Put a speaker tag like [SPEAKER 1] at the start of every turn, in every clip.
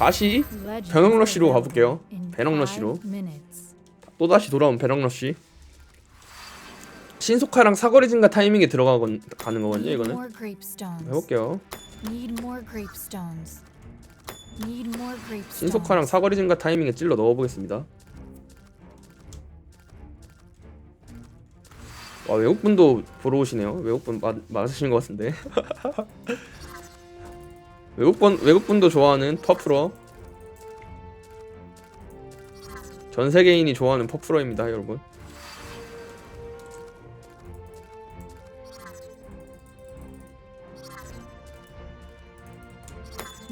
[SPEAKER 1] 다시
[SPEAKER 2] 배낭 러쉬로 가볼게요. 배낭
[SPEAKER 1] 러쉬로.
[SPEAKER 2] 러쉬로.
[SPEAKER 1] 또다시 돌아온 배럭러쉬 신속화랑 사거리 증가 타이밍에 들어가건 가는 거거든요 이거는. 해볼게요. 신속화랑 사거리 증가 타이밍에 찔러 넣어보겠습니다. 와 외국분도 보러 오시네요. 외국분 맞, 맞으신 것 같은데 외국분, 외국분도 좋아하는 퍼프러 전 세계인이 좋아하는 퍼프러입니다 여러분.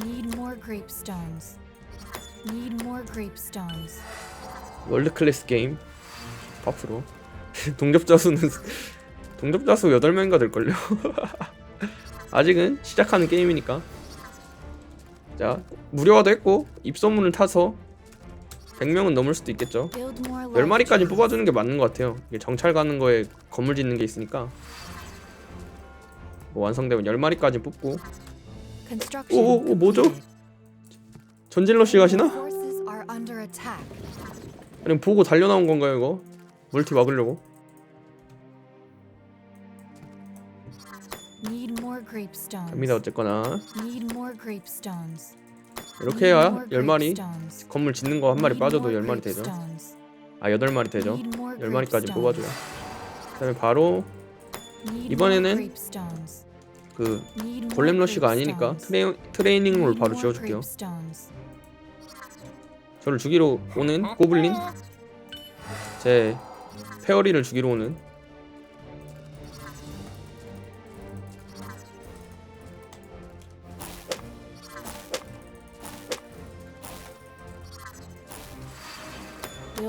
[SPEAKER 2] Need more grapestones. Need more grapestones.
[SPEAKER 1] 월드 클래스 게임? 퍼프로. 동접자 수는 동접자 수 8명인가 될걸요? 아직은 시작하는 게임이니까 자 무료화도 했고 입소문을 타서 100명은 넘을 수도 있겠죠
[SPEAKER 2] Build more
[SPEAKER 1] 10마리까지
[SPEAKER 2] laboratories.
[SPEAKER 1] 뽑아주는 게 맞는 것 같아요 이게 정찰 가는 거에 건물 짓는 게 있으니까 뭐 완성되면 10마리까지 뽑고
[SPEAKER 2] Construction
[SPEAKER 1] 오, 오, 오, 뭐죠? 전질러시 가시나? 아니면 보고 달려나온 건가요 이거? 멀티 막으려고? 갑니다 어쨌거나
[SPEAKER 2] Need more grapestones.
[SPEAKER 1] 이렇게 해야
[SPEAKER 2] more
[SPEAKER 1] 10마리
[SPEAKER 2] grapestones.
[SPEAKER 1] 건물 짓는 거 한 마리 빠져도
[SPEAKER 2] more
[SPEAKER 1] 10마리 되죠. 아 8마리 되죠
[SPEAKER 2] Need more
[SPEAKER 1] 10마리까지
[SPEAKER 2] grapestones.
[SPEAKER 1] 뽑아줘요 그 다음에 바로 이번에는. 그 골렘 러쉬가 아니니까. 트레,
[SPEAKER 2] Need
[SPEAKER 1] 바로
[SPEAKER 2] grapestones.
[SPEAKER 1] 저를 죽이러 오는 고블린 제 페어리를 죽이러 오는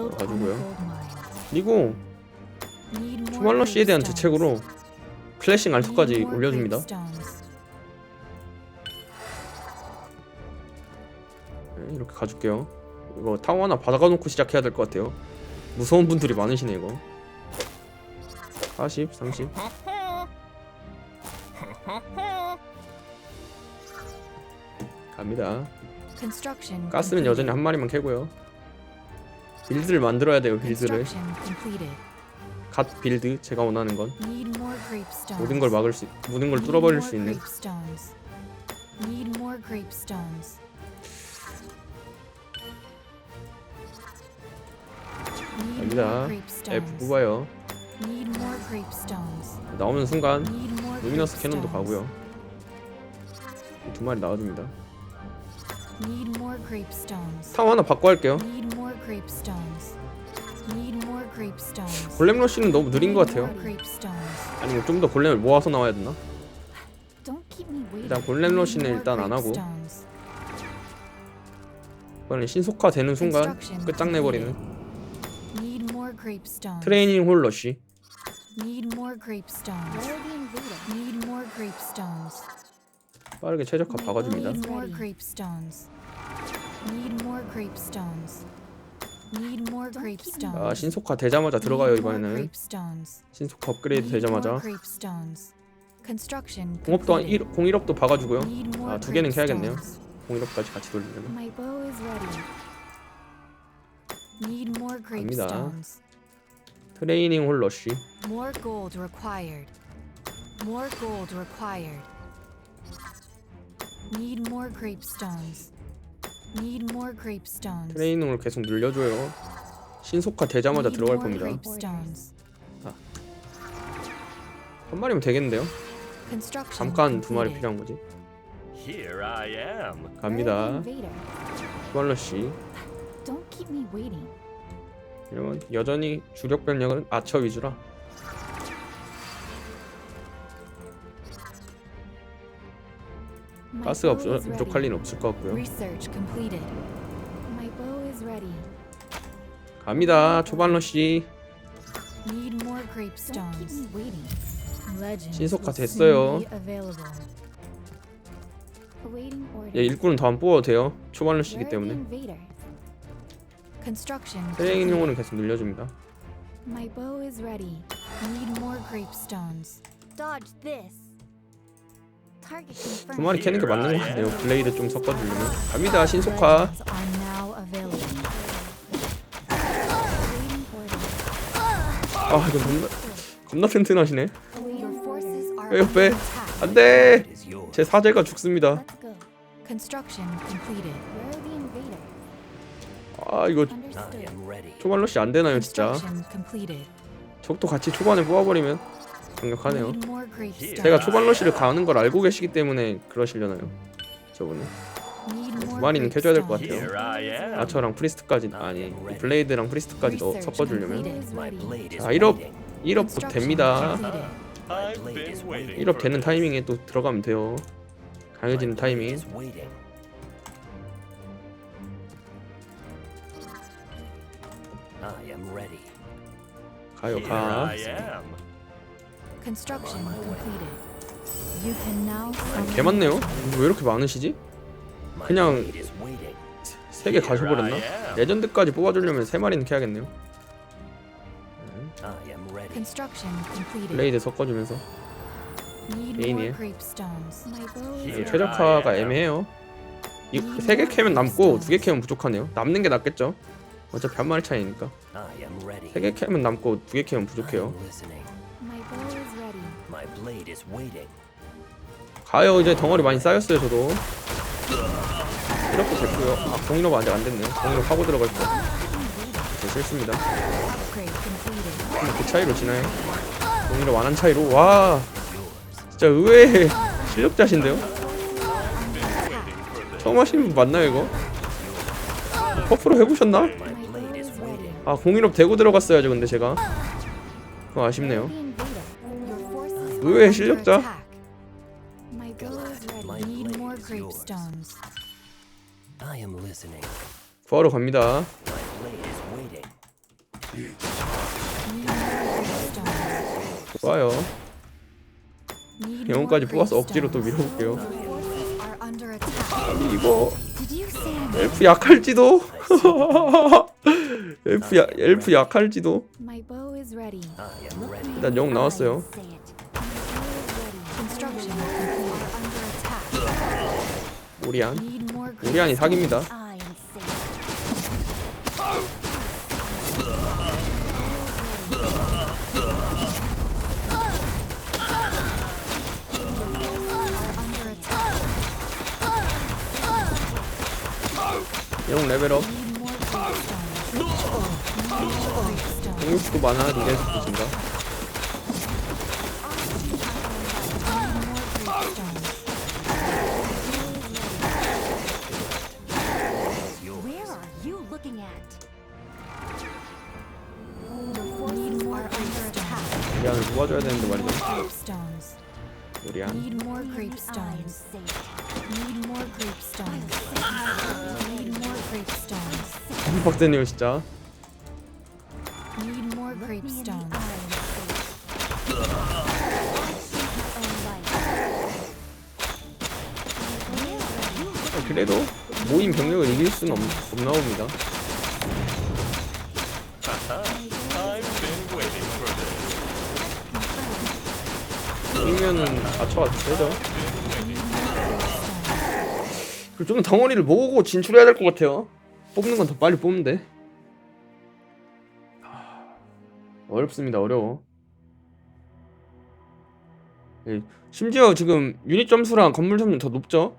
[SPEAKER 1] 가지고요.
[SPEAKER 2] mine.
[SPEAKER 1] 그리고 초말러 씨에 대한. 대책으로 클래싱 알토까지 올려줍니다. 네, 이렇게 가줄게요 이거 타워 하나 받아가 놓고 시작해야 될 것 같아요 무서운 분들이 많으시네 이거 40, 30 갑니다 가스는. 여전히 한 마리만 캐고요 빌드를 만들어야 돼요 빌드를. 갓 빌드 제가 원하는 건. 모든 걸 막을 수 모든 걸 뚫어버릴 수 있는
[SPEAKER 2] more
[SPEAKER 1] F. 뽑아요. 나오는 순간 루미너스 캐논도. 가고요 이두 마리 나와줍니다. 타워 하나 바꿔 할게요 골렘 러쉬는 너무 느린 것 같아요. 아니면 좀 더 골렘을 모아서 나와야 되나? 일단 골렘 러쉬는 일단 안 하고. 이번엔 신속화 되는 순간 끝장내버리는. 트레이닝 홀 러쉬. 빠르게 최적화 박아줍니다
[SPEAKER 2] Need more.
[SPEAKER 1] 아 신속화 되자마자 들어가요
[SPEAKER 2] Need more
[SPEAKER 1] 이번에는. 신속화 업그레이드
[SPEAKER 2] Need more
[SPEAKER 1] 되자마자
[SPEAKER 2] grapestones. Construction
[SPEAKER 1] 공업 또한
[SPEAKER 2] completed.
[SPEAKER 1] 1, 공일업도 박아주고요
[SPEAKER 2] Need more
[SPEAKER 1] 아, 두 개는
[SPEAKER 2] grapestones.
[SPEAKER 1] 공일업까지 같이 돌리려면
[SPEAKER 2] My bow is ready. Need more
[SPEAKER 1] 갑니다. 트레이닝 홀 러쉬
[SPEAKER 2] More gold required. More gold required. Need more grapestones. Need more grapestones.
[SPEAKER 1] 트레이닝을 계속 늘려줘요 신속화 되자마자 들어갈 겁니다
[SPEAKER 2] grapestones.
[SPEAKER 1] 한 마리면 되겠는데요 잠깐 두 마리. 필요한 거지. 갑니다
[SPEAKER 2] waiting.
[SPEAKER 1] 이러면 여전히 주력 병력은 아처 위주라 가스가
[SPEAKER 2] is
[SPEAKER 1] 부족할. 리는 없을 것 같고요. 갑니다
[SPEAKER 2] grapestones. Legends
[SPEAKER 1] 신속화 됐어요. 예, 일꾼은 더 안 뽑아도 돼요
[SPEAKER 2] are the
[SPEAKER 1] 때문에 트레이닝용으로는. 계속 늘려줍니다
[SPEAKER 2] My bow is ready. Need more grapestones. Dodge this.
[SPEAKER 1] 두. 마리 캐는 게 맞는 것 같네요. 블레이드 좀 섞어주려면. 갑니다 신속화. 아 이거 겁나 겁나 튼튼하시네. 왜 옆에? 안돼. 제 사제가 죽습니다. 아 이거. 초반러시 안 되나요 진짜? 적도 같이 초반에 뽑아버리면 강력하네요. 제가 초반러시를 가는 걸 알고 계시기 때문에 그러시려나요? 저분은 마리는 켜줘야 될것.
[SPEAKER 3] Here I am.
[SPEAKER 1] 아처랑 프리스트까지 아니 블레이드랑 프리스트까지
[SPEAKER 2] Research
[SPEAKER 1] 섞어주려면 자 1업
[SPEAKER 3] waiting.
[SPEAKER 1] 1업도
[SPEAKER 2] Construction
[SPEAKER 1] 됩니다.
[SPEAKER 2] completed.
[SPEAKER 3] My
[SPEAKER 4] I've
[SPEAKER 3] blade
[SPEAKER 4] been
[SPEAKER 3] is
[SPEAKER 4] waiting.
[SPEAKER 3] waiting.
[SPEAKER 1] 1업 되는 타이밍에 또 들어가면 돼요. 강해지는 타이밍. 가요 가.
[SPEAKER 3] I am.
[SPEAKER 2] Construction completed. You can now
[SPEAKER 1] 개 많네요. 왜 이렇게 많으시지?
[SPEAKER 3] My
[SPEAKER 1] 그냥
[SPEAKER 3] blade is waiting.
[SPEAKER 1] 세개 가셔버렸나? 레전드까지 뽑아주려면 세 마리는 캐야겠네요.
[SPEAKER 3] I am ready.
[SPEAKER 2] Construction completed.
[SPEAKER 1] 블레이드 섞어주면서
[SPEAKER 2] Need
[SPEAKER 3] Here
[SPEAKER 1] 최적화가
[SPEAKER 3] I am.
[SPEAKER 1] 애매해요. 이 세 개 캐면 남고 두 개 캐면 부족하네요. 남는 게 낫겠죠? 어차피 한 마리 차이니까.
[SPEAKER 3] I am ready.
[SPEAKER 1] 세개 캐면 남고 두 개 캐면
[SPEAKER 3] I
[SPEAKER 1] 부족해요. 가요 이제 덩어리 많이 쌓였어요 저도. 이렇게 됐고요. 아 공인업 아직 안 됐네요. 공인업 하고 들어갈 거. 네. 근데 그 차이로 지나요. 공인업 안한 차이로 와 진짜 의외의 실력자신데요. 처음 하시는 분 맞나요 이거? 퍼프로 해보셨나? 아 공인업 대고 들어갔어야죠 근데 제가 그거 아쉽네요 의외의 실력자.
[SPEAKER 2] attack. My bow is ready.
[SPEAKER 3] My
[SPEAKER 2] Need
[SPEAKER 3] blade
[SPEAKER 2] more
[SPEAKER 3] is yours.
[SPEAKER 2] gravestones.
[SPEAKER 3] I am listening.
[SPEAKER 1] 구하러 갑니다. 좋아요 영혼까지 뽑아서 억지로 또. 밀어볼게요 이거
[SPEAKER 2] Did you say I'm
[SPEAKER 1] 엘프 약할지도 엘프 야, 엘프 약할지도. 일단 영 나왔어요
[SPEAKER 2] Say it. My bow is ready. Construction completed. Under attack.
[SPEAKER 1] 오리안
[SPEAKER 2] more
[SPEAKER 1] 오리안이 사기입니다. 영 레벨업. 공격수도 많아 리겐스 부진다 뽑아줘야 되는데 말이죠
[SPEAKER 2] Need more. Need more. Need more gravestones.
[SPEAKER 1] 빡세네요 진짜
[SPEAKER 2] Need more
[SPEAKER 1] 어, 그래도 모임 병력을 이길 수는 없, 없나 봅니다 이면은 맞춰가 되죠. 그리고 좀 덩어리를 모으고 진출해야 될 것 같아요. 뽑는 건 더 빨리 하, 어렵습니다. 어려워. 예, 심지어 지금 유닛 점수랑 건물 점수 더 높죠